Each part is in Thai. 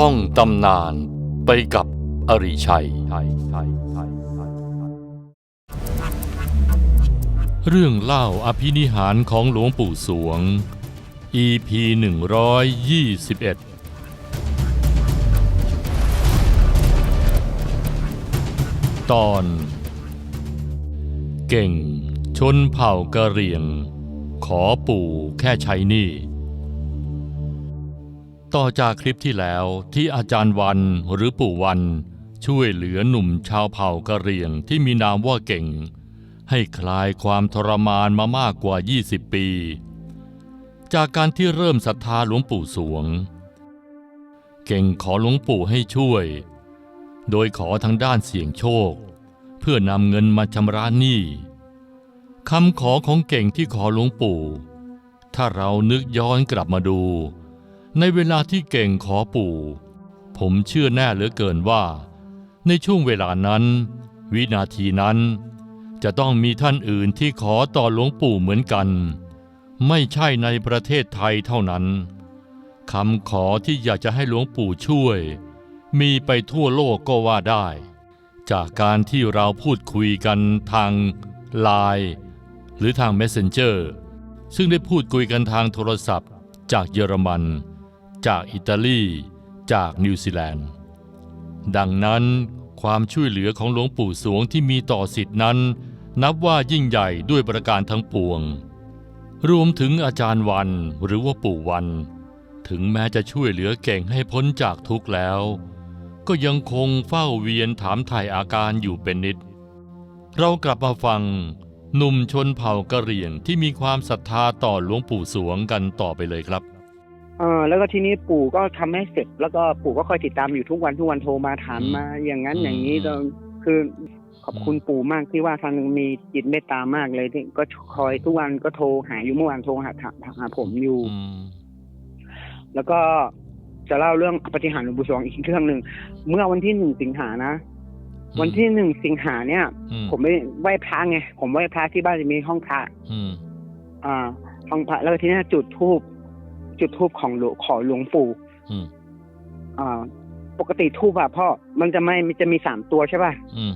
ท่องตำนานไปกับอริชัย เรื่องเล่าอภินิหารของหลวงปู่สวง EP 121ตอน เก่งชนเผ่ากะเหรี่ยง ขอปู่แค่ใช้นี่ ต่อจากคลิปที่แล้วที่อาจารย์วันหรือปู่วัน ช่วยเหลือหนุ่มชาวเผ่ากะเหรี่ยงที่มีนามว่าเก่ง ให้คลายความทรมานมามากกว่า 20 ปี จากการที่เริ่มศรัทธาหลวงปู่สวง เก่งขอหลวงปู่ให้ช่วย โดยขอทางด้านเสี่ยงโชค เพื่อนำเงินมาชำระหนี้คำขอของเก่งที่ขอหลวงปู่ ถ้าเรานึกย้อนกลับมาดู ในเวลาที่เก่งขอปู่ ผมเชื่อแน่เหลือเกินว่า ในช่วงเวลานั้น วินาทีนั้น จะต้องมีท่านอื่นที่ขอต่อหลวงปู่เหมือนกัน ไม่ใช่ในประเทศไทยเท่านั้นคำขอที่อยากจะให้หลวงปู่ช่วย มีไปทั่วโลกก็ว่าได้ จากการที่เราพูดคุยกันทางไลน์หรือทาง Messenger ซึ่งได้พูดคุยกันทางโทรศัพท์จากเยอรมัน จากอิตาลี จากนิวซีแลนด์ ดังนั้นความช่วยเหลือของหลวงปู่สวงที่มีต่อสิทธินั้น นับว่ายิ่งใหญ่ด้วยประการทั้งปวง รวมถึงอาจารย์วันหรือว่าปู่วัน ถึงแม้จะช่วยเหลือเก่งให้พ้นจากทุกข์แล้ว ก็ยังคงเฝ้าเวียนถามถ่ายอาการอยู่เป็นนิด เรากลับมาฟังหนุ่มชนเผ่ากะเหรี่ยงที่มีความศรัทธาต่อหลวงปู่สวงกันต่อไปเลยครับ เออแล้วก็ทีนี้ปู่ก็ทำให้เสร็จ แล้วก็ปู่ก็คอยติดตามอยู่ทุกวันทุกวันโทรมาถามอืมมา อย่างนั้นอืมอย่างนี้อืมก็คือขอบอืมคุณปู่มากที่ว่าทางมีจิตเมตตามากเลยที่ก็คอยทุกวันก็โทรหาอยู่เมื่อวานโทรหาหาหาผมอยู่อืมแล้วก็จะเล่าเรื่องปฏิหารย์หลวงปู่สวงอีกเรื่องหนึ่งเมื่อวันที่หนึ่งสิงหานะวันที่หนึ่งสิงหาเนี่ยอืมผมไปไหว้พระไงผมไหว้พระที่บ้านจะมีห้องพระอืมอ่า ห้องพระแล้วทีนี้จุดธูป จุดธูปของหลวงขอหลวงปู่อืมอ่า ปกติทูบอะพ่อ มันจะไม่มันจะมีสามตัวใช่ป่ะอืม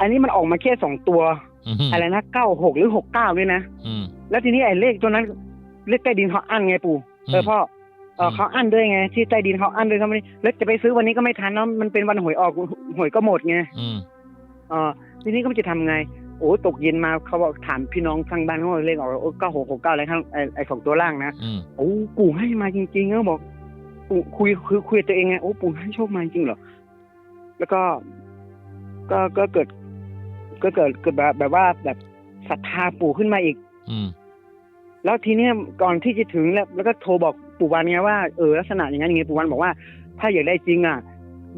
อันนี้มันออกมาแค่สองตัวอืมอะไรนะเก้าหกหรือหกเก้าด้วยนะอืมแล้วทีนี้ไอ้เลขตัวนั้น เลขใต้ดินเขาอั้นไงปู่เออพ่อเออมเขาอั้นด้วยไง ที่ใต้ดินเขาอั้นด้วยเขาไม่ได้แล้วจะไปซื้อวันนี้ก็ไม่ทันเนาะมันเป็นวันหวยออกหวยก็หมดไงอืมเออทีนี้ก็ไม่จะทำไง โอ้ตกเย็นมาเขาบอกถามพี่น้องทางบ้านเขาบอกเลขออกโอ้เก้าหกหกเก้าอะไรข้างไอ้ไอ้สองตัวล่างนะอืมโอ้ปู่ให้มาจริงๆเขาบอกปู่คุยคือคุยกับตัวเองไงโอ้ปู่ให้โชคมาจริงเหรอแล้วก็ ก็ก็เกิด ก็เกิดเกิดแบบแบบว่าแบบศรัทธาปู่ขึ้นมาอีก อืมแล้วทีเนี้ยก่อนที่จะถึงแล้ว แล้วก็โทรบอกปู่วันไงว่าเออลักษณะอย่างนั้นอย่างนี้ปู่วันบอกว่า ถ้าอยากได้จริงอะ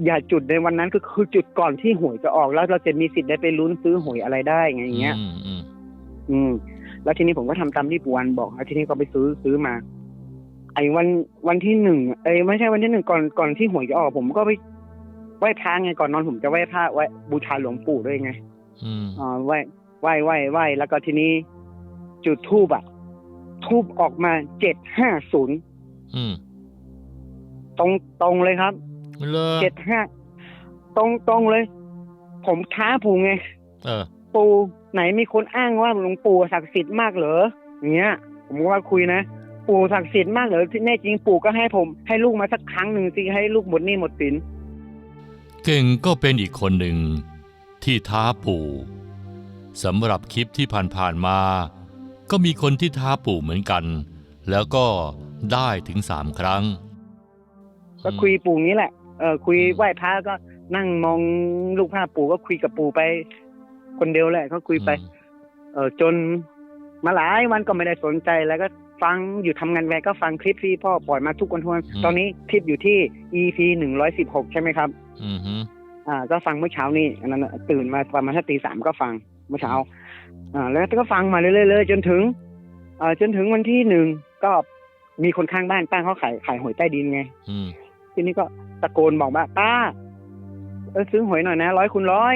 อย่าจุดในวันนั้นคือคือจุดก่อนที่หวยจะออกแล้วเราจะมีสิทธิ์ได้ไปลุ้นซื้อหวยอะไรได้ไงอย่างเงี้ย อืมอืมอืมแล้วทีนี้ผมก็ทำตามที่ปู่วันบอกแล้วทีนี้ก็ไปซื้อซื้อมา ไอ้วันวันที่หนึ่งเอ้ยไม่ใช่วันที่หนึ่งก่อนก่อนที่หวยจะออก ผมก็ไปไหว้พระไงก่อนนอนผมจะไหว้พระไหว้บูชาหลวงปู่ด้วยไงอืมอ่าไหว้ไหว้ไหว้ไหว้แล้วก็ทีนี้ จุดทูบอะทูบออกมาเจ็ดห้าศูนย์อืมตรงตรงเลยครับ เลอเจ็ดห้าตรงตรงเลย ผมท้าปู่ไง เออ ปู่ไหนมีคนอ้างว่าหลวงปู่ศักดิ์สิทธิ์มากเหรออย่างเงี้ย ผมก็ว่าคุยนะปู่ศักดิ์สิทธิ์มากเหรอที่แน่จริงปู่ก็ให้ผมให้ลูกมาสักครั้งหนึ่งสิให้ลูกหมดหนี้หมดสินเก่งก็เป็นอีกคนหนึ่งที่ท้าปู่สำหรับคลิปที่ผ่านๆมา ก็มีคนที่ท้าปู่เหมือนกัน แล้วก็ได้ถึงสามครั้ง ก็คุยปู่นี้แหละ เออคุยไหว้พระก็นั่งมองลูกภาพปู่ก็คุยกับปู่ไป คนเดียวแหละก็คุยไป เออจนมาหลายวันก็ไม่ได้สนใจแล้วก็ฟังอยู่ทำงานแวร์ก็ฟังคลิปที่พ่อปล่อยมาทุกวันทุกวันอืมตอนนี้คลิปอยู่ที่ EP หนึ่งร้อยสิบหกใช่ไหมครับ อืมฮึอ่า ก็ฟังเมื่อเช้านี้อันนั้นน่ะตื่นมาประมาณสักตีสามก็ฟังเมื่อเช้า อ่า แล้วก็ฟังมาเรื่อยๆเลยจนถึงอ่าจนถึงวันที่หนึ่งก็มีคนข้างบ้านป้าเขาขายขายหวยใต้ดินไง อืม ทีนี้ก็ตะโกนบอกว่าป้าเออซื้อหวยหน่อยนะร้อยคูณร้อย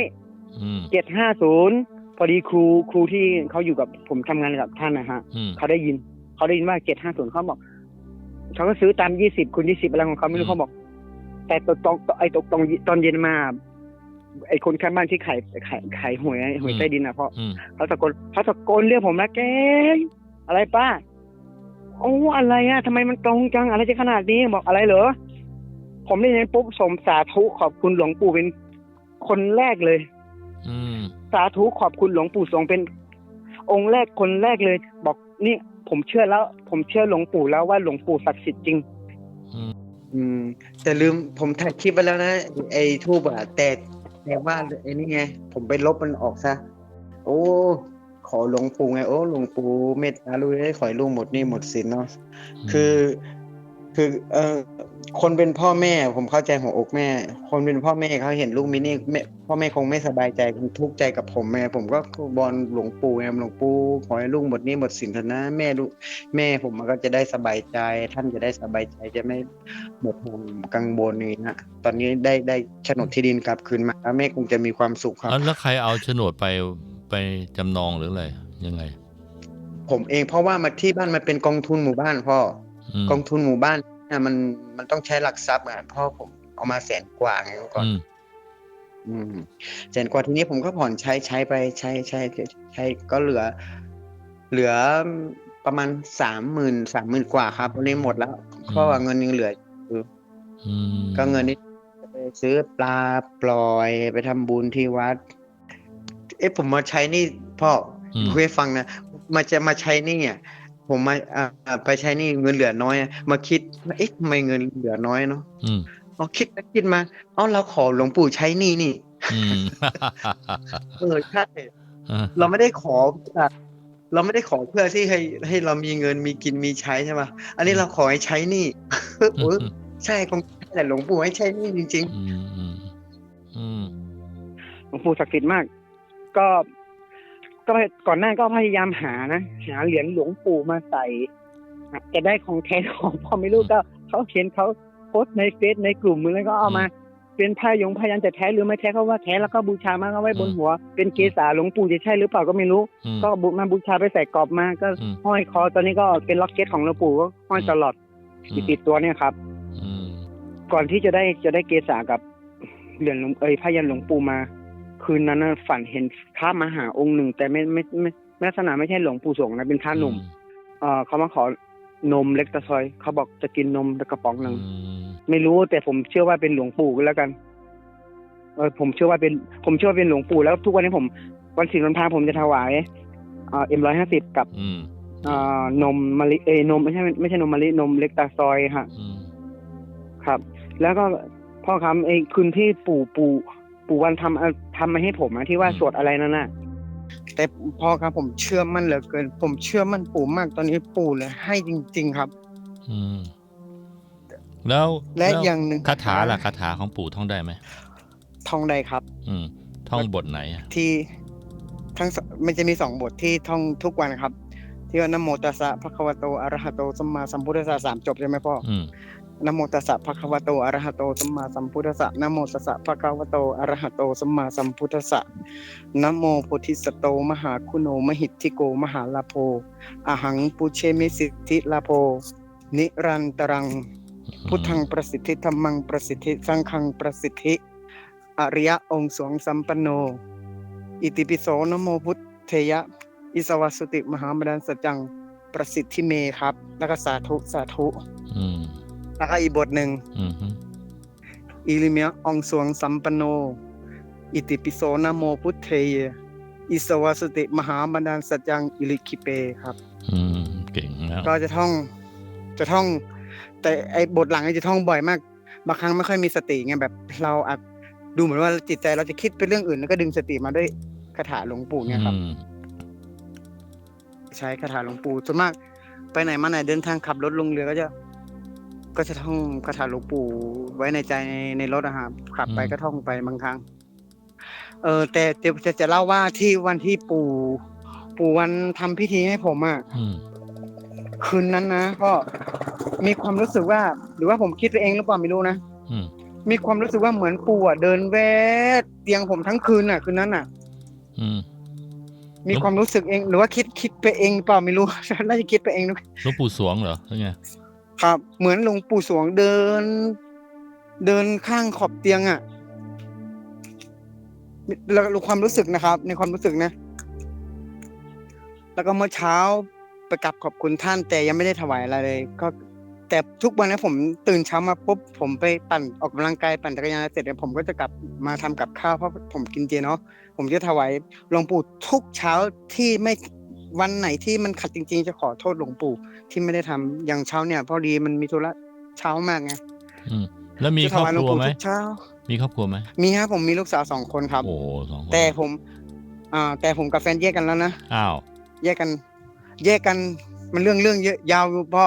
อืมเจ็ดห้าศูนย์พอดีครูครูที่เขาอยู่กับผมทำงานกับท่านนะฮะอืมเขาได้ยินเขาได้ยินว่าเจ็ดห้าศูนย์เขาบอกเขาก็ซื้อตามยี่สิบคูณยี่สิบอะไรของเขาไม่รู้อืมเขาบอก แต่ตอนตอนไอ้ตอนตอนตอนเย็นมาไอ้คนข้างบ้านที่ขายขายขายหวยหวยใต้ดินอะเพราะอืมเขาตะโกนเขาตะโกนเรียกผมนะแกงอะไรป้าโอ้อะไรอะทำไมมันตรงจังอะไรจะขนาดนี้บอกอะไรเหรอ ผมได้ยินปุ๊บสมสาธุขอบคุณหลวงปู่เป็นคนแรกเลย อืม สาธุขอบคุณหลวงปู่สวงเป็น องค์แรกคนแรกเลย บอกนี่ผมเชื่อแล้ว ผมเชื่อหลวงปู่แล้วว่าหลวงปู่ศักดิ์สิทธิ์จริง อืมอืมแต่ลืมผมถ่ายคลิปไปแล้วนะ ไอ้ทูบอะแต่แต่ว่าไอ้นี่ไง ผมไปลบมันออกซะ โอ้ ขอหลวงปู่ไง โอ้หลวงปู่เมตตาลุยให้ขอให้ลูกหมดหนี่หมดสินเนาะ คือ คือเออคนเป็นพ่อแม่ผมเข้าใจหัวอกแม่ คนเป็นพ่อแม่เขาเห็นลูกมินี่แม่พ่อแม่คงไม่สบายใจคงทุกข์ใจกับผมแม่ ผมก็บอลหลวงปู่ไงหลวงปู่ขอให้ลูกหมดหนี้หมดสินเถอะนะแม่ลูกแม่ผมมันก็จะได้สบายใจ ท่านจะได้สบายใจจะไม่หมดห่วงกังวลอย่างนี้นะตอนนี้ได้ได้โฉนดที่ดินกลับคืนมาแล้วแม่คงจะมีความสุขครับอะแล้วใครเอาโฉนดไปไปจำนองหรืออะไรยังไง ผมเองเพราะว่ามาที่บ้านมันเป็นกองทุนหมู่บ้านพ่ออืม กองทุนหมู่บ้านเนี่ยมันมันต้องใช้หลักทรัพย์อะพ่อผมเอามาแสนกว่าไงเมื่อก่อนอืมอืมแสนกว่าทีนี้ผมก็ผ่อนใช้ใช้ไปใช้ใช้ใช้ก็เหลือ เหลือประมาณสามหมื่นสามหมื่นกว่าครับวันนี้หมดแล้วเพราะว่าเงินยังเหลืออยู่อืมก็เงินนี้ไปซื้อปลาปล่อยไปทำบุญที่วัด เอ๊ะผมมาใช้หนี่พ่ออืมคุยให้ฟังนะมาจะมาใช้หนี่อะ ผมมาอ่าอ่าไปใช้หนี่เงินเหลือน้อยอะมาคิดว่าเอ๊ะทำไมเงินเหลือน้อยเนาะอืมเอาคิดไปคิดมาเอ้าเราขอหลวงปู่ใช้หนี่นี่อืมเออใช่อะเราไม่ได้ขอเพื่อเราไม่ได้ขอเพื่อที่ให้ให้เรามีเงินมีกินมีใช้ใช่ไหมอันนี้เราขอให้ใช้หนี่โอ้ยใช่คงใช่แหละหลวงปู่ให้ใช้หนี่จริง อืมอืมอืม หลวงปู่ศักดิ์สิทธิ์มาก ก็ ก็ก่อนหน้าก็พยายามหานะหาเหรียญหลวงปู่มาใส่อะจะได้ของแท้ของพอไม่รู้ก็เขาเขียนเขาโพสต์ในเฟซในกลุ่มแล้วก็เอามา เป็นผ้ายงพยันจะแท้หรือไม่แท้เขาว่าแท้แล้วก็บูชามาก็ไว้บนหัว เป็นเกศาหลวงปู่จะใช่หรือเปล่าก็ไม่รู้อืมก็บูมาบูชาไปใส่กรอบมาก็อืมห้อยคอตอนนี้ก็เป็นล็อกเก็ตของหลวงปู่ก็ห้อยตลอดติดติดตัวเนี่ยครับอืมก่อนที่จะได้จะได้เกษากับเหรียญหลวงเอ้ยพระยันหลวงปู่มา คืนนั้นน่ะฝันเห็นพระมหาองค์หนึ่ง แต่ไม่ไม่ไม่ไม่ลักษณะไม่ใช่หลวงปู่สวงนะเป็นพระหนุ่มเอ่อเขามาขอนมเล็กตะซอย เขาบอกจะกินนมกระป๋องหนึ่งอืมไม่รู้แต่ผมเชื่อว่าเป็นหลวงปู่ก็แล้วกันเออผมเชื่อว่าเป็นผมเชื่อว่าเป็นหลวงปู่แล้วทุกวันนี้ผม วันศีลวันพระผมจะถวายเอ่อ็มร้อยห้าสิบกับอืมเอ่อนมมะลิเอยนมไม่ใช่ไม่ใช่นมมะลินมเล็กตาซอยฮะอืมครับ แล้วก็พ่อคำไอ้คืนที่ปู่ปู่ ปู่วันทำเอาทำมาให้ผมอะที่ว่าสวดอะไรนั่นน่ะ แต่พ่อครับผมเชื่อมั่นเหลือเกิน ผมเชื่อมั่นปู่มากตอนนี้ปู่เลยให้จริง ๆครับ อืม แล้วและวอย่างหนึ่งคาถาล่ะคาถาของปู่ท่องได้ไหมท่องได้ครับ อืม ท่องบทไหนอะที่ทั้งสมันจะมีสองบทที่ท่องทุกวันครับ ที่ว่านะโมตัสสะภะคะวะโตอะระหะโตสัมมาสัมพุทธัสสะสามจบใช่ไหมพ่ออืม นะโมตัสสะภะคะวะโตอะระหะโตสัมมาสัมพุทธัสสะนะโมตัสสะภะคะวะโตอะระหะโตสัมมาสัมพุทธัสสะนะโมโพธิสัตโตมหาคุโนมหิทธิโกมหาลาโภอหังปุเชมิสิทธิลาโภนิรันตรัง พุทธังประสิทธิธรรมังประสิทธิสังฆังประสิทธิ อริยะองค์สวงสัมปันโน อิติปิโสนโมพุทเทยะ อิสวัสสุติมหามดันสจจังประสิทธิเมครับแล้วก็สาธุสาธุ อืม แล้วก็อีกบทหนึ่งอืมฮึอิลิเมียองค์สวงสัมปันโน อิติปิโสนะโมพุทเทยะอิสวัสสุติมหามดันสจจังอิลิคิเปครับ อืมเก่งแล้วก็จะท่อง จะท่อง แต่ไอ้บทหลังนี่จะท่องบ่อยมาก บางครั้งไม่ค่อยมีสติไงแบบ เราอาจดูเหมือนว่าจิตใจเราจะคิดไปเรื่องอื่นแล้วก็ดึงสติมาด้วยคาถาหลวงปู่เนี่ยครับอืมใช้คาถาหลวงปู่ส่วนมาก ไปไหนมาไหนเดินทางขับรถลงเรือก็จะ ก็จะท่องคาถาหลวงปู่ไว้ในใจในในรถอะครับขับไปก็ท่องไปบางครั้ง เออ แต่จะจะจะเล่าว่าที่วันที่ปู่ ปู่วันทำพิธีให้ผมอะอืมคืนนั้นนะก็มีความรู้สึกว่า หรือว่าผมคิดไปเองหรือเปล่าไม่รู้นะอืมมีความรู้สึกว่าเหมือนปู่อะเดินแวดเตียงผมทั้งคืนอะคืนนั้นอะอืมมีความรู้สึกเอง หรือว่าคิดคิดไปเองหรือเปล่าไม่รู้น่าจะคิดไปเองนะหลวงปู่สวงเหรอหรือไง ครับ เหมือนหลวงปู่สวงเดิน เดินข้างขอบเตียงอะ่ะแล้วความรู้สึกนะครับ ในความรู้สึกนะ แล้วก็เมื่อเช้าไปกลับขอบคุณท่าน แต่ยังไม่ได้ถวายอะไรเลย ก็ แต่ทุกวันนะผมตื่นเช้ามาปุ๊บผมไปปั่นออกกำลังกายปั่นจักรยานเสร็จเนี่ยผมก็จะกลับมาทำกับข้าวเพราะผมกินเจเนาะผมจะถวายหลวงปู่ทุกเช้าที่ไม่ วันไหนที่มันขัดจริง ๆ จะขอโทษหลวงปู่ที่ไม่ได้ทำอย่างเช้าเนี่ย พอดีมันมีธุระเช้ามากไงอืมแล้วมีจะครอบถวายหคลวงรัวปู่ไหมทุกเช้ามีครอบครัวไหมมีครับผมมีลูกสาวสองคนครับ โอ้โหสองคนแต่ผม อ่า แต่ผมกับแฟนแยกกันแล้วนะอ้าวแยกกัน แยกกันมันเรื่องเรื่องเยอะยาวอยู่พ่อ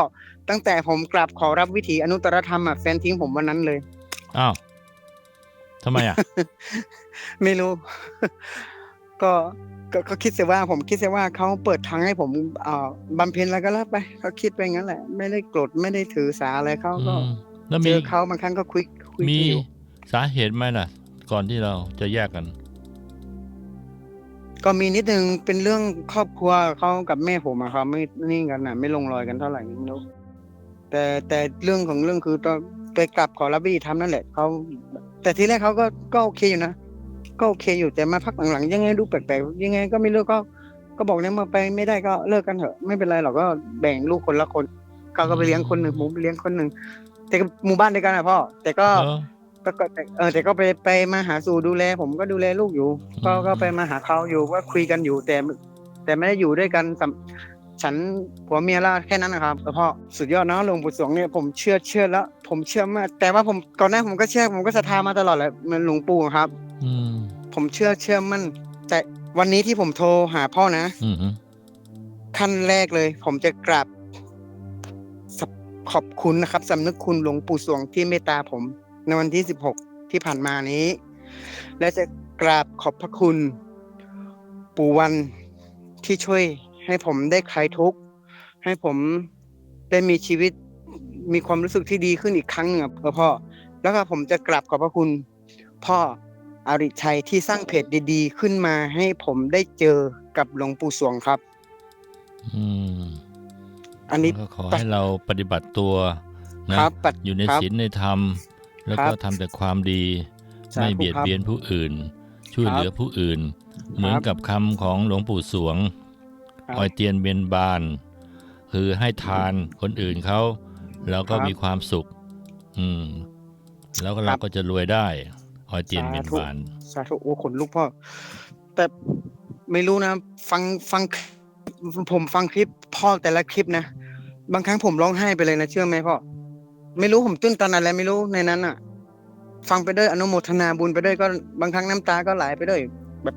ตั้งแต่ผมกลับขอรับวิถีอนุตตรธรรมอะแฟนทิ้งผมวันนั้นเลยอ้าวทำไมอะ ไม่รู้ ก็ก็ก็คิดเสียว่าผมคิดเสียว่าเขาเปิดทางให้ผมอ่าบำเพ็ญแล้วก็แล้วไปเขาคิดไปงั้นแหละ ไม่ได้โกรธไม่ได้ถือสาอะไรเขาก็อืมแล้วเจมีอเขาบางครั้งก็คุยคุยมีกันอยู่ สาเหตุไหมล่ะ ก่อนที่เราจะแยกกัน ก็มีนิดนึงเป็นเรื่องครอบครัวเขากับแม่ผมอะครับไม่นี่กันนะไม่ลงรอยกันเท่าไหร่ไม่รู้แต่แต่เรื่องของเรื่องคือตอนไปกลับขอรับวิธีทำนั่นแหละเขาแต่ทีแรกเขาก็ก็โอเคอยู่นะ ก็โอเคอยู่แต่มาพักหลังๆยังไงดูแปลกๆยังไงก็ไม่เลิกก็ ก็บอกเนี่ยมาไปไม่ได้ก็เลิกกันเถอะ ไม่เป็นไรหรอกก็แบ่งลูกคนละคนเขาก็ไปเลี้ยงคนหนึ่งผมไปเลี้ยงคนหนึ่งแต่ก็หมู่บ้านเดียวกันอะพ่อแต่ก็เออก็ก็แต่เออแต่ก็ไปไปมาหาสู่ดูแล ผมก็ดูแลลูกอยู่ ก็อืมก็ไปมาหาเขาอยู่ก็คุยกันอยู่ แต่ แต่ไม่ได้อยู่ด้วยกันสำฉันผัวเมียละแค่นั้นนะครับแล้วพ่อสุดยอดเนอะหลวงปู่สวงเนี่ยผมเชื่อเชื่อแล้ว ผมเชื่อมากแต่ว่าผมก่อนหน้าผมก็เชื่อผมก็ศรัทธามาตลอดแหละเหมือนหลวงปู่ครับ อืม ผมเชื่อเชื่อมั่น แต่วันนี้ที่ผมโทรหาพ่อนะอืมอืมขั้นแรกเลย ผมจะกราบสขอบคุณนะครับสำนึกคุณหลวงปู่สวงที่เมตตาผม ในวันที่16ที่ผ่านมานี้ และจะกราบขอบพระคุณ ปู่วันที่ช่วยให้ผมได้คลายทุกข์ ให้ผมได้มีชีวิตมีความรู้สึกที่ดีขึ้นอีกครั้งหนึ่งอะพ่อ แล้วก็ผมจะกราบขอบพระคุณ พ่อ อริชัยที่สร้างเพจดีๆ ขึ้นมาให้ผมได้เจอกับหลวงปู่สวงครับ อืม อันนี้ก็ขอให้เราปฏิบัติตัวนะครับปัดอยู่ในครับศีลในธรรม แล้วครัก็บทำแต่ความดีสาธุไม่เบียดครับเบียนผู้อื่น ช่วยครับเหลือผู้อื่น เหมือนกับคำของหลวงปู่สวงครับออยเตียนเบียนบาน คือให้ทานคนอื่นเขา แล้วก็ครับมีความสุข อืม แล้วก็ครัเราบก็จะรวยได้ ออยเตียนเบียนสาธุบานสาธุโอ้ขนลุกพ่อ แต่ไม่รู้นะ ฟังฟังผมฟังคลิปพ่อแต่ละคลิปนะ บางครั้งผมร้องไห้ไปเลยนะเชื่อไหมพ่อ ไม่รู้ผมตื้นตันอะไรไม่รู้ในนั้นอะ ฟังไปด้วยอนุโมทนาบุญไปด้วยก็บางครั้งน้ำตาก็ไหลไปด้วยแบบ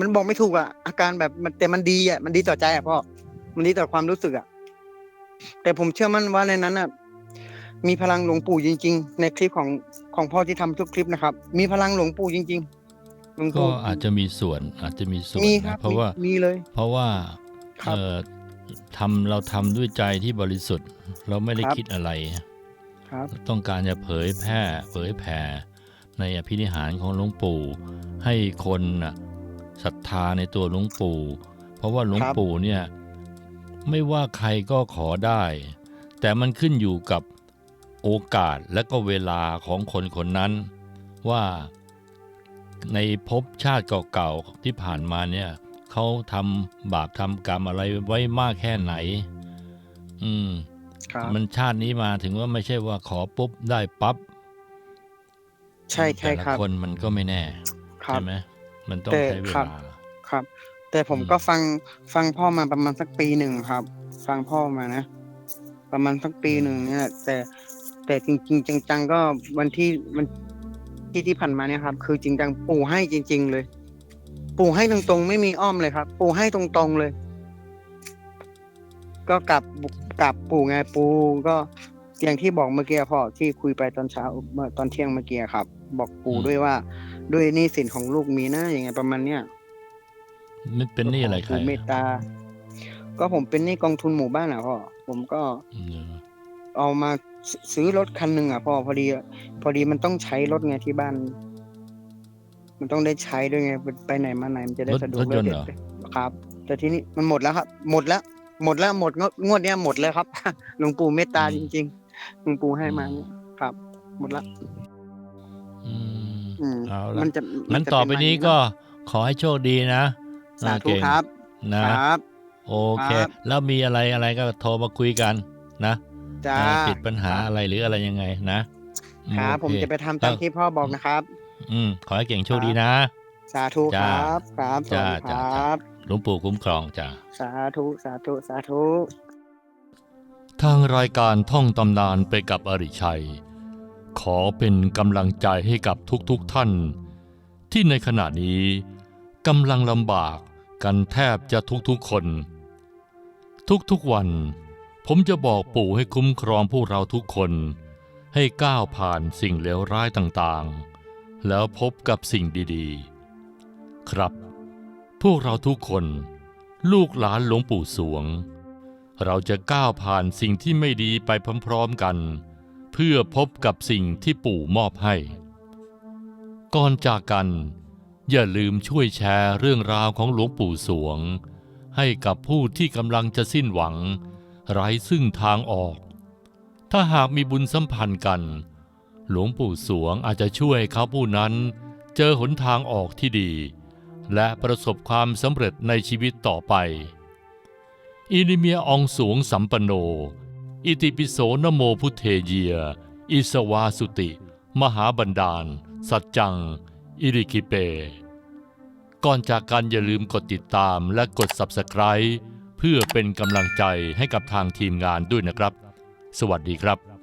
มันบอกไม่ถูกอะ อาการแบบมันแต่มันดีอะมันดีต่อใจอะพ่อมันดีต่อความรู้สึกอะแต่ผมเชื่อมั่นว่าในนั้นอะมีพลังหลวงปู่จริง ๆ ในคลิปของ ของพ่อที่ทำทุกคลิปนะครับ มีพลังหลวงปู่จริงๆหลวงก็ปู่ อาจจะมีส่วนอาจจะมีส่วนมีคนะรับเพราะว่ามีมีเลย เพราะว่าครับ เอ่อทำเราทำด้วยใจที่บริสุทธิ์ เราไม่ได้ครับ คิดอะไร ครับ ต้องการจะเผยแพร่เผยแผ่ในอภินิหารของหลวงปู่ ให้คนน่ะศรัทธาในตัวหลวงปู่ เพราะว่าหลวงครับ ปู่เนี่ยไม่ว่าใครก็ขอได้ แต่มันขึ้นอยู่กับ โอกาสและก็เวลาของคนคนนั้น ว่าในภพชาติเก่าๆที่ผ่านมาเนี่ยเขาทำบาปทำกรรมอะไรไว้มากแค่ไหน อืมครับมันชาตินี้มาถึงว่าไม่ใช่ว่าขอปุ๊บได้ปั๊บใช่ใช่แต่ละครับคนมันก็ไม่แน่ครัใช่บไหมมันต้องแต่ใช้เวครับลาครับ แต่ผมอืมก็ฟังฟังพ่อมาประมาณสักปีหนึ่งครับ ฟังพ่อมานะประมาณสักปีหนึ่งเนี่ยแต่ แต่จริง ๆ จังๆก็วันที่วันที่ที่ผ่านมาเนี่ยครับ คือจริงจังปู่ให้จริง ๆ เลย ปู่ให้ตรงๆ ไม่มีอ้อมเลยครับ ปู่ให้ตรงๆเลย ก็กลับกลับปู่ไงปู่ก็อย่างที่บอกเมื่อกี้พ่อที่คุยไปตอนเช้าเมื่อตอนเที่ยงเมื่อกี้ครับ บอกปู่อืมด้วยว่า ด้วยหนี้สินของลูกมีนะอย่างไงประมาณเนี้ยมันเป็นหนี่อะไรใครปู่เมตตา ก็ผมเป็นหนี้กองทุนหมู่บ้านอะพ่อผมก็อืมเอามา ซซื้อรถคันหนึ่งอะพ่อพอดี พอดีมันต้องใช้รถไงที่บ้าน มันต้องได้ใช้ด้วยไงไปไหนมาไหนมันจะได้รถสะดวกรถยนต์เหรอ ครับ แต่ทีนี้มันหมดแล้วครับ หมดแล้ว หมดแล้วหมดงวดงวดเนี้ยหมดแล้วครับ หลวงปู่เมตตาจริงๆหลวงปู่ให้มาเนี่ยครับ หมดละอืม อืมเอาละ มันจะงั้นจะต่อเป็ไปนี้มาก็ขอให้โชคดีนะสาอ่ธุเก่งครับ นะ ครับ โอเค ครับ แล้วมีอะไรอะไรก็โทรมาคุยกันนะ จ้าอ่าติดปัญหาอะไรหรืออะไรยังไงนะครับผมโอเคจะไปทำตามที่พ่อบอกนะครับ อืมขอให้เก่งโชคดีนะ สาธุคจ้ารับครับสวัสดีคจ้ารจ้าับหลวงปู่คุ้มครองจ้าสาธุสาธุสาธุทางรายการท่องตำนานไปกับอริชัย ขอเป็นกำลังใจให้กับทุกๆทท่าน ที่ในขณะนี้กำลังลำบากกันแทบจะทุกๆคน ทุกๆวัน ผมจะบอกปู่ให้คุ้มครองพวกเราทุกคน ให้ก้าวผ่านสิ่งเลวร้ายต่างๆ แล้วพบกับสิ่งดีๆ ครับ พวกเราทุกคน ลูกหลานหลวงปู่สวง เราจะก้าวผ่านสิ่งที่ไม่ดีไปพร้อมๆกัน เพื่อพบกับสิ่งที่ปู่มอบให้ ก่อนจากกัน อย่าลืมช่วยแชร์เรื่องราวของหลวงปู่สวง ให้กับผู้ที่กำลังจะสิ้นหวัง ไร้ซึ่งทางออก ถ้าหากมีบุญสัมพันธ์กัน หลวงปู่สวงอาจจะช่วยเขาผู้นั้น เจอหนทางออกที่ดี และประสบความสำเร็จในชีวิตต่อไป อินิเมียอองสวงสัมปโน อิติปิโสนโมพุทเทเยีย อิสวาสุติ มหาบันดาล สัจจัง อิริคิเป ก่อนจากกันอย่าลืมกดติดตามและกด Subscribe พื่อเป็นกำลังใจให้กับทางทีมงานด้วยนะครับ สวัสดีครับ